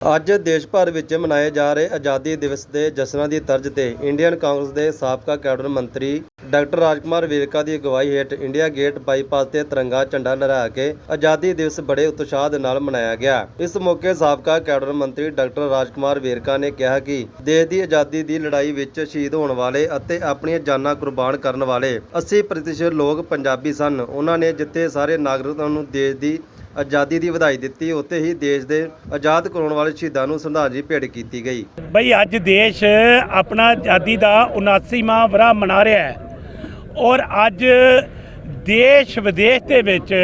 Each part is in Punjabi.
ਅੱਜ ਦੇਸ਼ ਭਰ ਵਿੱਚ ਮਨਾਏ ਜਾ ਰਹੇ ਆਜ਼ਾਦੀ ਦਿਵਸ ਦੇ ਜਸ਼ਨਾਂ ਦੀ ਤਰਜ਼ ਤੇ ਇੰਡੀਅਨ ਕਾਂਗਰਸ ਦੇ ਸਾਬਕਾ ਕੈਬਨਿਟ ਮੰਤਰੀ ਡਾਕਟਰ ਰਾਜਕੁਮਾਰ ਵੇਰਕਾ ਦੀ ਅਗਵਾਈ ਹੇਠ ਇੰਡੀਆ ਗੇਟ ਬਾਈਪਾਸ ਤੇ ਤਿਰੰਗਾ ਝੰਡਾ ਲਹਿਰਾ ਕੇ ਆਜ਼ਾਦੀ ਦਿਵਸ ਬੜੇ ਉਤਸ਼ਾਹ ਦੇ ਨਾਲ ਮਨਾਇਆ ਗਿਆ। ਇਸ ਮੌਕੇ ਸਾਬਕਾ ਕੈਬਨਿਟ ਮੰਤਰੀ ਡਾਕਟਰ ਰਾਜਕੁਮਾਰ ਵੇਰਕਾ ਨੇ ਕਿਹਾ ਕਿ ਦੇਸ਼ ਦੀ ਆਜ਼ਾਦੀ ਦੀ ਲੜਾਈ ਵਿੱਚ ਸ਼ਹੀਦ ਹੋਣ ਵਾਲੇ ਅਤੇ ਆਪਣੀਆਂ ਜਾਨਾਂ ਕੁਰਬਾਨ ਕਰਨ ਵਾਲੇ 80% ਲੋਕ ਪੰਜਾਬੀ ਸਨ। ਉਹਨਾਂ ਨੇ ਜਿੱਥੇ ਸਾਰੇ ਨਾਗਰਿਕਾਂ ਨੂੰ ਦੇਸ਼ ਦੀ ਆਜ਼ਾਦੀ ਦੀ ਵਧਾਈ ਦਿੱਤੀ, ਉੱਥੇ ਹੀ ਦੇਸ਼ ਦੇ ਆਜ਼ਾਦ ਕਰਾਉਣ ਵਾਲੇ ਸ਼ਹੀਦਾਂ ਨੂੰ ਸ਼ਰਧਾਂਜਲੀ ਭੇਟ ਕੀਤੀ ਗਈ। ਬਈ, ਅੱਜ ਦੇਸ਼ ਆਪਣਾ ਆਜ਼ਾਦੀ ਦਾ 79ਵਾਂ ਵਰਾ ਮਨਾ ਰਿਹਾ ਹੈ ਔਰ ਅੱਜ ਦੇਸ਼ ਵਿਦੇਸ਼ ਦੇ ਵਿੱਚ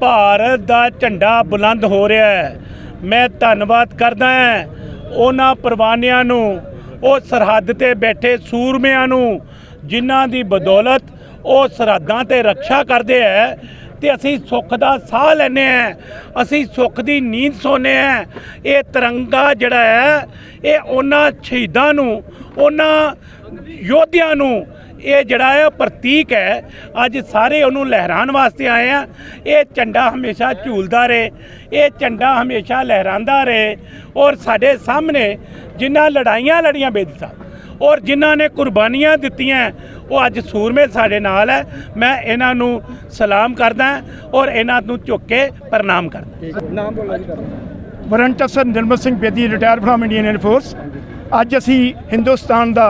ਭਾਰਤ ਦਾ ਝੰਡਾ ਬੁਲੰਦ ਹੋ ਰਿਹਾ ਹੈ। ਮੈਂ ਧੰਨਵਾਦ ਕਰਦਾ ਹਾਂ ਉਹਨਾਂ ਪਰਵਾਨਿਆਂ ਨੂੰ, ਉਹ ਸਰਹੱਦ ਤੇ ਬੈਠੇ ਸੂਰਮਿਆਂ ਨੂੰ, ਜਿਨ੍ਹਾਂ ਦੀ ਬਦੌਲਤ ਉਹ ਸਰਹੱਦਾਂ ਤੇ ਰੱਖਿਆ ਕਰਦੇ ਹੈ। ਤੇ ਅਸੀਂ ਸੁੱਖ ਦਾ ਸਾਹ ਲੈਨੇ ਆ ਅਸੀਂ ਸੁੱਖ ਦੀ ਨੀਂਦ ਸੋਨੇ ਆ ਇਹ ਤਿਰੰਗਾ ਜਿਹੜਾ ਹੈ, ਇਹ ਉਹਨਾਂ ਸ਼ਹੀਦਾਂ ਨੂੰ, ਉਹਨਾਂ ਯੋਧਿਆਂ ਨੂੰ ਇਹ ਜਿਹੜਾ ਹੈ ਪ੍ਰਤੀਕ ਹੈ। ਅੱਜ ਸਾਰੇ ਉਹਨੂੰ ਲਹਿਰਾਉਣ ਵਾਸਤੇ ਆਏ ਆ ਇਹ ਝੰਡਾ ਹਮੇਸ਼ਾ ਝੂਲਦਾ ਰਹੇ, ਇਹ ਝੰਡਾ ਹਮੇਸ਼ਾ ਲਹਿਰਾਂਦਾ ਰਹੇ। ਔਰ ਸਾਡੇ ਸਾਹਮਣੇ ਜਿਨ੍ਹਾਂ ਲੜਾਈਆਂ ਲੜੀਆਂ ਬੇਦੀ ਸਾਹਿਬ ਔਰ ਜਿਨ੍ਹਾਂ ਨੇ ਕੁਰਬਾਨੀਆਂ ਦਿੱਤੀਆਂ ਉਹ ਅੱਜ ਸੂਰਮੇ ਸਾਡੇ ਨਾਲ ਹੈ। ਮੈਂ ਇਹਨਾਂ ਨੂੰ ਸਲਾਮ ਕਰਦਾ ਔਰ ਇਹਨਾਂ ਨੂੰ ਝੁੱਕ ਕੇ ਪ੍ਰਣਾਮ ਕਰਦਾ। ਵਾਰੰਟ ਅਫਸਰ Nirmal Singh Bedi retire from Indian Air Force ਅੱਜ ਅਸੀਂ ਹਿੰਦੁਸਤਾਨ ਦਾ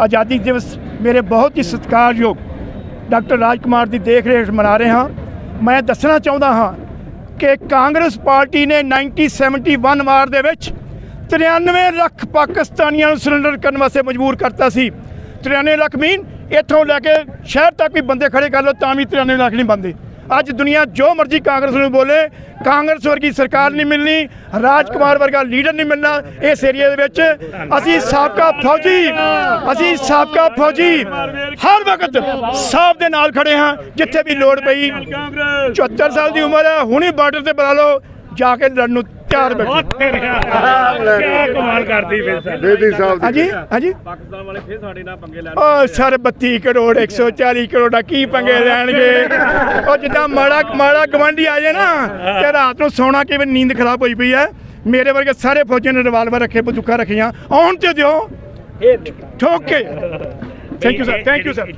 ਆਜ਼ਾਦੀ ਦਿਵਸ ਮੇਰੇ ਬਹੁਤ ਹੀ ਸਤਿਕਾਰਯੋਗ ਡਾਕਟਰ ਰਾਜਕੁਮਾਰ ਦੀ ਦੇਖ ਰੇਖ ਮਨਾ ਰਹੇ ਹਾਂ। ਮੈਂ ਦੱਸਣਾ ਚਾਹੁੰਦਾ ਹਾਂ ਕਿ ਕਾਂਗਰਸ ਪਾਰਟੀ ਨੇ 1971 ਵਾਰ ਦੇ ਵਿੱਚ 93 ਲੱਖ ਪਾਕਿਸਤਾਨੀਆਂ ਨੂੰ ਸਿਲੰਡਰ ਕਰਨ ਵਾਸਤੇ ਮਜਬੂਰ ਕਰਤਾ ਸੀ। 93 ਲੱਖ ਮੀਨ ਇੱਥੋਂ ਲੈ ਕੇ ਸ਼ਹਿਰ ਤੱਕ ਵੀ ਬੰਦੇ ਖੜੇ ਕਰ ਲਓ, ਤਾਂ ਵੀ 93 ਲੱਖ ਨਹੀਂ ਬੰਦੇ। ਅੱਜ ਦੁਨੀਆ ਜੋ ਮਰਜ਼ੀ ਕਾਂਗਰਸ ਨੂੰ ਬੋਲੇ, ਕਾਂਗਰਸ ਵਰਗੀ ਸਰਕਾਰ ਨਹੀਂ ਮਿਲਣੀ ਰਾਜ ਕੁਮਾਰ ਵਰਗਾ ਲੀਡਰ ਨਹੀਂ ਮਿਲਣਾ ਇਸ ਏਰੀਆ ਦੇ ਵਿੱਚ। ਅਸੀਂ ਸਾਬਕਾ ਫੌਜੀ, ਅਸੀਂ ਸਾਬਕਾ ਫੌਜੀ। ਹਰ ਵਕਤ ਸਾਫ਼ ਦੇ ਨਾਲ ਖੜੇ ਹਾਂ, ਜਿੱਥੇ ਵੀ ਲੋੜ ਪਈ। 74 ਸਾਲ ਦੀ ਉਮਰ ਹੈ, ਹੁਣੇ ਬਾਰਡਰ ਤੇ ਬੁਲਾ ਲਓ। ਜਾ ਕੇ ਲੜਨ ਨੂੰ ਤਿਆਰ ਬੈਠੇ। ਕੀ ਕਮਾਲ ਕਰਦੀ ਫਿਰ ਸਰ। ਬੇਦੀ ਸਾਹਿਬ ਦੀ ਹਾਂਜੀ ਹਾਂਜੀ। ਪਾਕਿਸਤਾਨ ਵਾਲੇ ਫਿਰ ਸਾਡੇ ਨਾਲ ਪੰਗੇ ਲੈਣ ਉਹ ਸਰ 32 ਕਰੋੜ 140 ਕਰੋੜ ਦਾ ਕੀ ਪੰਗੇ ਲੈਣਗੇ? ਉਹ ਜਿੱਦਾਂ ਮਾੜਾ ਮਾੜਾ ਗਵਾਂਢੀ ਆ ਜਾਏ ਨਾ ਤੇ ਰਾਤ ਨੂੰ ਸੌਣਾ ਕਿਵੇਂ ਨੀਂਦ ਖਰਾਬ ਹੋਈ ਪਈ ਹੈ ਮੇਰੇ ਵਰਗੇ ਸਾਰੇ ਫੌਜੀਆਂ ਨੇ ਰਿਵਾਲਵਰ ਰੱਖੇ ਬੰਦੂਕਾਂ ਰੱਖੀਆਂ। ਆਉਣ ਤੇ ਦਿਓ। ਠੋਕ thank you sir thank you sir